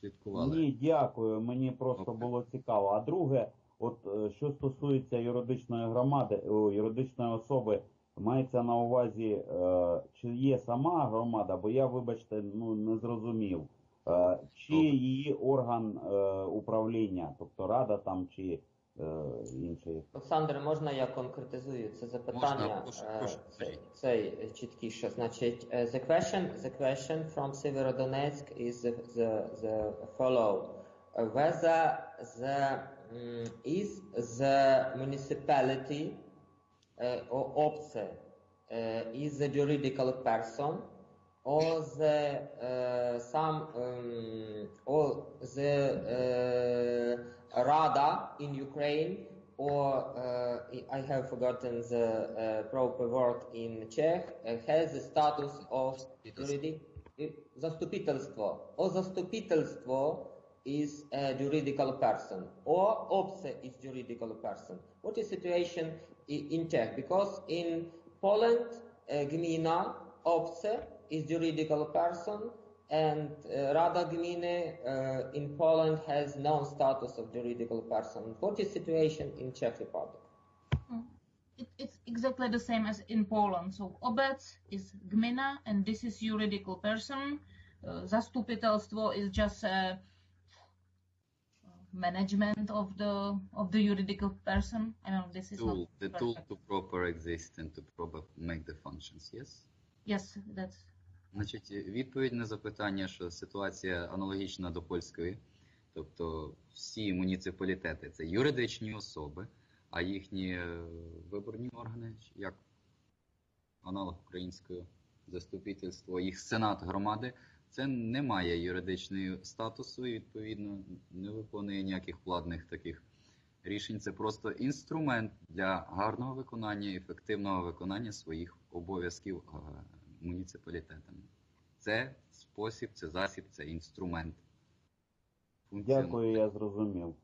слідкували. Ні, дякую. Мені просто okay. було цікаво. А друге, от е, що стосується юридичної громади, о, юридичної особи, мається на увазі, е, чи є сама громада, бо я, вибачте, ну не зрозумів. Е, Чи її орган е, управління, тобто рада там чи е, інший. Олександр, можна я конкретизую це запитання? Можна, прошу, Е, прошу. Цей е, чіткіше. Значить, е, the question, the question from Severodonetsk is the, the, the follow. Uh, Whether the mm, is the municipality uh, or OPSE uh, is a juridical person or the uh, Rada in Ukraine or uh, I have forgotten the uh, proper word in Czech uh, has the status of zastupitelstvo or zastupitelstvo is a juridical person or OPSE is juridical person. What is the situation in Czech? Because in Poland, uh, gmina OPSE is juridical person and uh, Rada Gminy uh, in Poland has no status of juridical person. What is situation in Czech Republic? It, it's exactly the same as in Poland. So obec is gmina, and this is juridical person. Uh, zastupitelstvo is just a management of the of the juridical person. I know this is Tool, not the tool to proper exist and to proper make the functions, yes? Yes, that's Значить, відповідь на запитання, що ситуація аналогічна до польської, тобто всі муніципалітети це юридичні особи, а їхні е, виборні органи, як аналог українського заступительство, їх сенат громади, це не має юридичного статусу і відповідно не виконує ніяких владних таких рішень. Це просто інструмент для гарного виконання, ефективного виконання своїх обов'язків е, муніципалітетами. Це спосіб, це засіб, це інструмент. Функціонує. Дякую, я зрозумів.